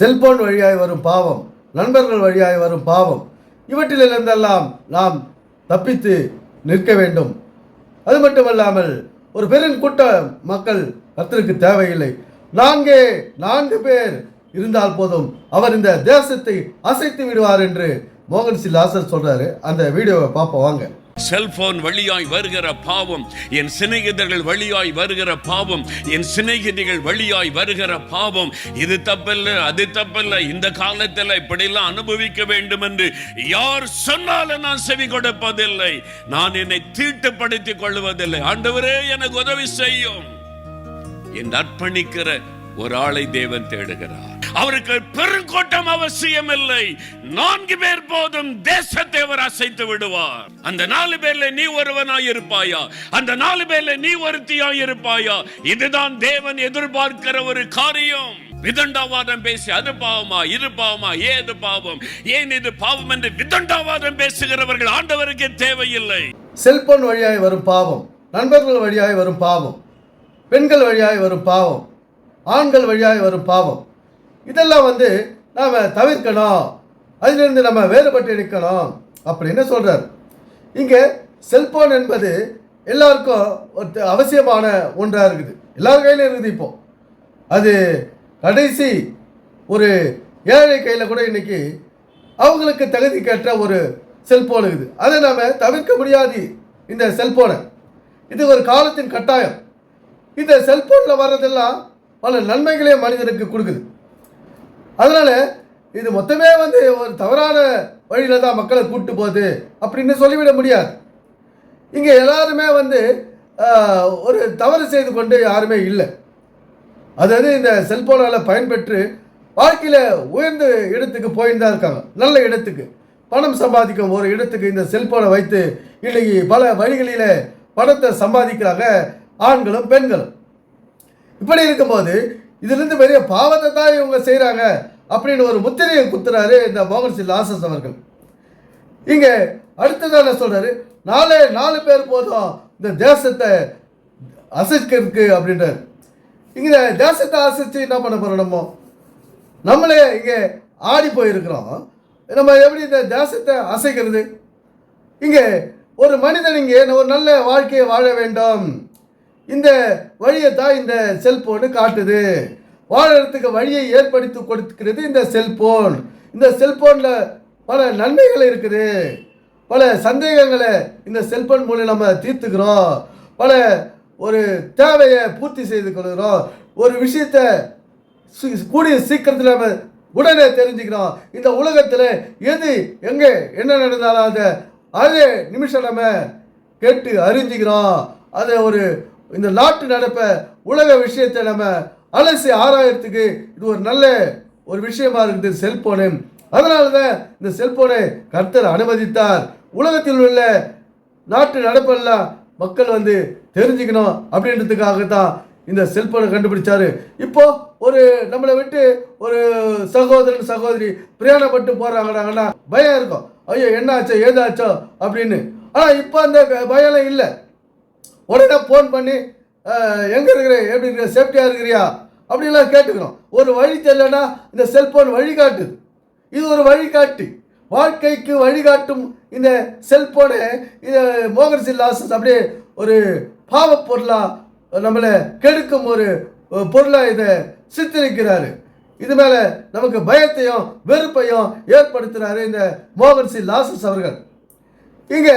Cellphone வழியாய் வரும் பாவம் நண்பர்கள் வழியாய் வரும் பாவம் இவற்றிலிருந்தெல்லாம் நாம் தப்பித்து நிற்க வேண்டும். அது மட்டுமல்லாமல் ஒரு பெருங்கூட்ட மக்கள் கர்த்தருக்கு தேவையில்லை. நான்கே நான்கு பேர் இருந்தால் போதும் அவர் இந்த தேசத்தை அசைத்து விடுவார் என்று மோகன் சி லாசர் சொல்றாரு. அந்த வீடியோவை பார்ப்போம் வாங்க. செல்போன் வழியாய் வருகிற பாவம் என் சிநேகிதர்கள் வழியாய் வருகிற பாவம் என் சிநேகிதிகள் வழியாய் வருகிற பாவம். இது தப்பல்ல அது தப்பல்ல இந்த காலத்தில் இப்படிலாம் அனுபவிக்க வேண்டும் என்று யார் சொன்னாலும் நான் செவி கொடுப்பதில்லை. நான் என்னை தீட்டுப்படுத்திக் கொள்வதில்லை. ஆண்டவரே எனக்கு உதவி செய்யும். என்று அர்ப்பணிக்கிற ஒரு ஆளை தேவன் தேடுகிறார். அவருக்கு பெருங்கோட்டம் அவசியம் இல்லை நான்கு பேர் போதும் தேசத்தை அவர் அசைத்து விடுவார். அந்த நாலு பேர்ல நீ ஒருவனாய் இருப்பாயா? அந்த நாலு பேர்ல நீ ஒருத்தியாய் இருப்பாயா? இதுதான் தேவன் எதிர்பார்க்கிற ஒரு காரியம். விதண்டாவாதம் பேசி அது பாவமா இது பாவமா ஏது பாவம்? ஏன் இது பாவம் என்று விதண்டாவாதம் பேசுகிறவர்கள் ஆண்டவருக்கு தேவையில்லை. செல்போன் வழியாய் வரும் பாவம் நண்பர்கள் வழியாய் வரும் பாவம் பெண்கள் வழியாய் வரும் பாவம் ஆண்கள் வழியாய் வரும் பாவம். இதெல்லாம் வந்து நாம் தவிர்க்கணும். அதிலிருந்து நம்ம வேறுபட்டு நிற்கணும் அப்படின்னு சொல்கிறார் இங்கே செல்போன் என்பது எல்லாருக்கும் ஒரு அவசியமான ஒன்றாக இருக்குது. எல்லார் கையிலும் இருக்குது இப்போ. அது கடைசி ஒரு ஏழை கையில் கூட இன்றைக்கி அவங்களுக்கு தகுதி கேட்ட ஒரு செல்ஃபோன் இருக்குது. அதை நாம் தவிர்க்க முடியாது இந்த செல்ஃபோனை இது ஒரு காலத்தின் கட்டாயம். இந்த செல்ஃபோனில் வர்றதெல்லாம் பல நன்மைகளே மனிதனுக்கு கொடுக்குது. அதனால் இது மொத்தமே வந்து ஒரு தவறான வழியில் தான் மக்களை கூட்டு போகுது அப்படின்னு சொல்லிவிட முடியாது. இங்கே எல்லாருமே வந்து ஒரு தவறு செய்து கொண்டு யாருமே இல்லை. அதாவது இந்த செல்போனால் பயன்பெற்று வாழ்க்கையில் உயர்ந்த இடத்துக்கு போயின்னு தான் இருக்காங்க. நல்ல இடத்துக்கு. பணம் சம்பாதிக்கும் ஒரு இடத்துக்கு இந்த செல்போனை வைத்து இன்னைக்கு பல வழிகளில் பணத்தை சம்பாதிக்கிறாங்க ஆண்களும் பெண்களும். இப்படி இருக்கும்போது இதிலிருந்து பெரிய பாவத்தை தான் இவங்க செய்கிறாங்க அப்படின்னு ஒரு முத்திரையை குத்துறாரு இந்த மோகன் சிங் லாசஸ் அவர்கள். இங்கே என்ன சொல்கிறாரு நாலே நாலு பேர் போதும். இந்த தேசத்தை அசைக்கிறதுக்கு அப்படின்றார். இங்கே தேசத்தை அசைச்சு என்ன பண்ண போகிறோம் நம்ம? நம்மளே இங்கே ஆடி போயிருக்கிறோம். நம்ம எப்படி இந்த தேசத்தை அசைக்கிறது? இங்கே ஒரு மனிதன் இங்கே ஒரு நல்ல வாழ்க்கையை வாழ வேண்டும். இந்த வழியை தான் இந்த செல்போனு காட்டுது. வாழறதுக்கு வழியை ஏற்படுத்தி கொடுக்கிறது இந்த செல்போன். இந்த செல்போனில் பல நன்மைகள் இருக்குது. பல சந்தேகங்களை இந்த செல்போன் மூலம் நம்ம தீர்த்துக்கிறோம். பல ஒரு தேவையை பூர்த்தி செய்து கொள்கிறோம். ஒரு விஷயத்தை சீ- கூடிய சீக்கிரத்தில் நம்ம உடனே தெரிஞ்சுக்கிறோம். இந்த உலகத்தில் எது எங்கே என்ன நடந்தாலும் அதை அதே நிமிஷம் நம்ம கேட்டு அறிஞ்சிக்கிறோம். அதை ஒரு இந்த நாட்டு நடப்ப உலக விஷயத்தை நம்ம அலசி ஆராயறதுக்கு இது ஒரு நல்ல ஒரு விஷயமா இருக்குது செல்போனு. அதனால தான் இந்த செல்போனை கர்த்தர் அனுமதித்தார். உலகத்தில் உள்ள நாட்டு நடப்பெல்லாம் மக்கள் வந்து தெரிஞ்சுக்கணும் அப்படின்றதுக்காக தான் இந்த செல்போனை கண்டுபிடிச்சாரு. இப்போ ஒரு நம்மளை விட்டு ஒரு சகோதரன் சகோதரி பிரயாணப்பட்டு போறாங்கன்னாங்கன்னா பயம் இருக்கும். ஐயோ என்னாச்சோ ஏதாச்சோ அப்படின்னு. ஆனால் இப்போ அந்த பயம்லாம் இல்லை. உடனே ஃபோன் பண்ணி எங்கே இருக்கிற எப்படி இருக்கிற சேஃப்டியாக இருக்கிறியா? அப்படிலாம் கேட்டுக்கிறோம். ஒரு வழி தெரியலனா இந்த செல்ஃபோன் வழிகாட்டுது. இது ஒரு வழிகாட்டி. வாழ்க்கைக்கு வழிகாட்டும் இந்த செல்ஃபோனை இது மோகன் சி லாசஸ் அப்படியே ஒரு பாவ பொருளாக நம்மளை கெடுக்கும் ஒரு பொருளாக இதை சித்தரிக்கிறாரு. இது மேலே நமக்கு பயத்தையும் வெறுப்பையும் ஏற்படுத்துகிறாரு இந்த மோகன் சி லாசஸ் அவர்கள். இங்கே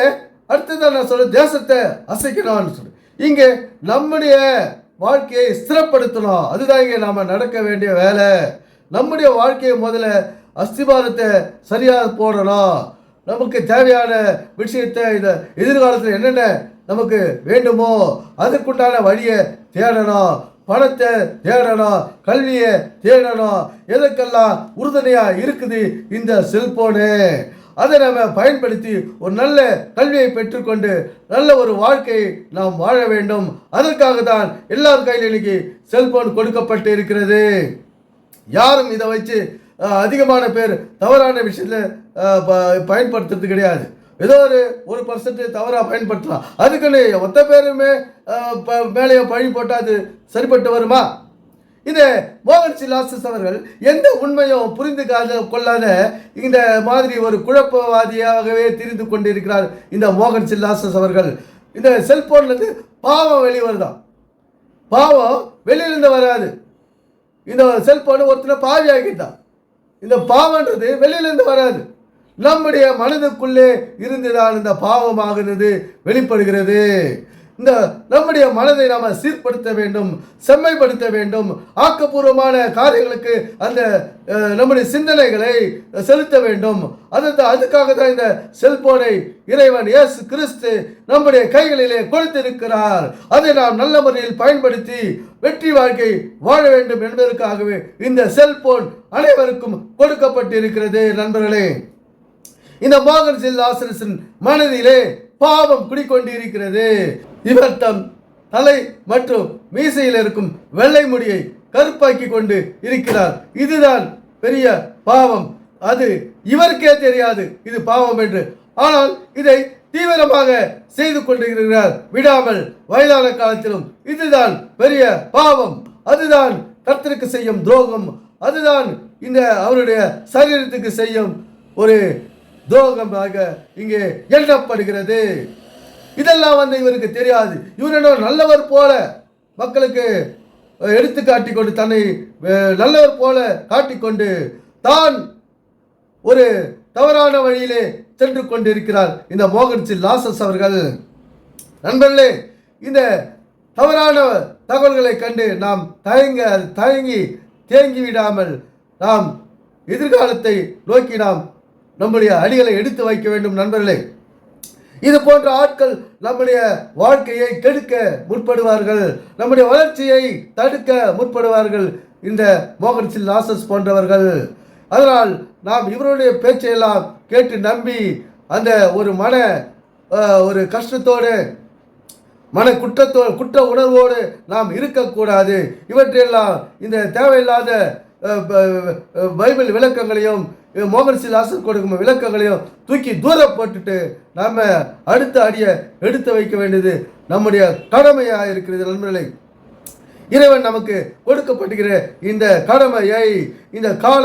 அடுத்ததான் நான் சொல்ல தேசத்தை அசைக்கணும்னு சொல்லு இங்கே நம்முடைய வாழ்க்கையை ஸ்திரப்படுத்தணும். அதுதான் இங்கே நாம் நடக்க வேண்டிய வேலை. நம்முடைய வாழ்க்கையை முதல்ல அஸ்திபாரத்தை சரியாக போடணும். நமக்கு தேவையான விஷயத்தை இந்த எதிர்காலத்தில் என்னென்ன நமக்கு வேண்டுமோ அதற்குண்டான வழியை தேடணும். பணத்தை தேடணும் கல்வியை தேடணும். எதுக்கெல்லாம் உறுதுணையாக இருக்குது இந்த செல்போனு அதை நாம் பயன்படுத்தி ஒரு நல்ல கல்வியை பெற்றுக்கொண்டு நல்ல ஒரு வாழ்க்கையை நாம் வாழ வேண்டும். அதற்காக தான் எல்லார் கையில் இன்னைக்கு செல்போன் கொடுக்கப்பட்டு இருக்கிறது. யாரும் இதை வச்சு அதிகமான பேர் தவறான விஷயத்தில் பயன்படுத்துறது கிடையாது. ஏதோ ஒரு ஒரு பர்சன்டேஜ் தவறாக பயன்படுத்தலாம். அதுக்குன்னு மொத்த பேருமே ப- மேலேயே பழி போட்டால் அது சரிப்பட்டு வருமா? இந்த மோகன் சிலாசஸ் அவர்கள் எந்த உண்மையும் புரிந்து கொள்ளாத இந்த மாதிரி ஒரு குழப்பவாதியாகவே திரிந்து கொண்டிருக்கிறார் இந்த மோகன் சில்லாசஸ் அவர்கள். இந்த செல்போன்லேருந்து பாவம் வெளிவருதான் பாவம் வெளியிலிருந்து வராது. இந்த செல்போன் ஒருத்தனை பாவி ஆகிட்டான் இந்த பாவன்றது வெளியிலிருந்து வராது. நம்முடைய மனதுக்குள்ளே இருந்துதான் இந்த பாவமாகிறது வெளிப்படுகிறது. இந்த நம்முடைய மனதை நாம் சீர்படுத்த வேண்டும் செம்மைப்படுத்த வேண்டும். ஆக்கப்பூர்வமான காரியங்களுக்கு அந்த நம்முடைய சிந்தனைகளை செலுத்த வேண்டும். அது அதுக்காக தான் இந்த செல்போனை இறைவன் இயேசு கிறிஸ்து நம்முடைய கைகளிலே கொடுத்திருக்கிறார். அதை நாம் நல்ல முறையில் பயன்படுத்தி வெற்றி வாழ்க்கை வாழ வேண்டும் என்பதற்காகவே இந்த செல்போன் அனைவருக்கும் கொடுக்கப்பட்டிருக்கிறது நண்பர்களே. இந்த மோகன் சில் ஆசிரசன் மனதிலே பாவம் குடிக்கொண்டிருக்கிறது. இவர் தம் தலை மற்றும் மீசையில் இருக்கும் வெள்ளை முடியை கருப்பாக்கி கொண்டு இருக்கிறார். இதுதான் பெரிய பாவம். அது இவருக்கே தெரியாது. இது பாவம் என்று. ஆனால் இதை தீவிரமாக செய்து கொண்டிருக்கிறார். விடாமல் வயதான காலத்திலும் இதுதான் பெரிய பாவம். அதுதான் கர்த்தருக்கு செய்யும் துரோகம். அதுதான் இந்த அவருடைய சரீரத்துக்கு செய்யும் ஒரு துரோகமாக இங்கே எண்ணப்படுகிறது இதெல்லாம் வந்து இவருக்கு தெரியாது. இவர் என்ன நல்லவர் போல மக்களுக்கு அஹ், எடுத்து காட்டிக்கொண்டு தன்னை நல்லவர் போல காட்டிக்கொண்டு தான் ஒரு தவறான வழியிலே சென்று கொண்டிருக்கிறார். இந்த மோகன் சில் லாசஸ் அவர்கள். நண்பர்களே இந்த தவறான தகவல்களை கண்டு நாம் தயங்க தயங்கி தேங்கி விடாமல் நாம் எதிர்காலத்தை நோக்கி நாம் நம்முடைய அடிகளை எடுத்து வைக்க வேண்டும் நண்பர்களே. இது போன்ற ஆட்கள் நம்முடைய வாழ்க்கையை கெடுக்க முற்படுவார்கள். நம்முடைய வளர்ச்சியை தடுக்க முற்படுவார்கள் இந்த மோகன்சில் நாசஸ் லாசஸ் போன்றவர்கள். அதனால் நாம் இவருடைய பேச்சையெல்லாம் கேட்டு நம்பி அந்த ஒரு மன ஒரு கஷ்டத்தோடு மன குற்றத்தோ குற்ற உணர்வோடு நாம் இருக்கக்கூடாது. இவற்றையெல்லாம் இந்த தேவையில்லாத பைபிள் விளக்கங்களையும் அஹ், மோகன் கொடுக்கும் விளக்கங்களையும் தூக்கி தூரம் போட்டுட்டு நாம் அடுத்த அடியை எடுத்து வைக்க வேண்டியது நம்முடைய கடமையாக இருக்கிறது நண்பர்களை. இறைவன் நமக்கு கொடுக்கப்படுகிற இந்த கடமையை இந்த கால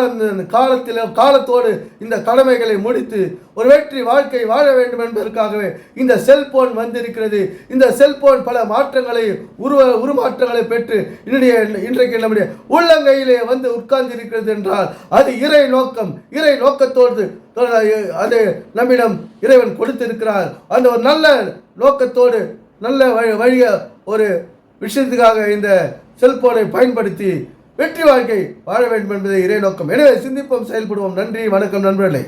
காலத்தில் காலத்தோடு இந்த கடமைகளை முடித்து ஒரு வெற்றி வாழ்க்கை வாழ வேண்டும் என்பதற்காகவே இந்த செல்போன் வந்திருக்கிறது. இந்த செல்போன் பல மாற்றங்களை உருவ உருமாற்றங்களை பெற்று இன்றைய இன்றைக்கு நம்முடைய உள்ளங்கையிலே வந்து உட்கார்ந்து இருக்கிறது என்றால் அது இறை நோக்கம். இறை நோக்கத்தோடு அது நம்மிடம் இறைவன் கொடுத்திருக்கிறார். அந்த ஒரு நல்ல நோக்கத்தோடு நல்ல வழி வழிய ஒரு விஷயத்துக்காக இந்த செல்போனை பயன்படுத்தி வெற்றி வாழ்க்கை வாழ வேண்டும் என்பதை இறை நோக்கம் எனவே சிந்திப்போம் செயல்படுவோம். நன்றி வணக்கம் நண்பர்களே.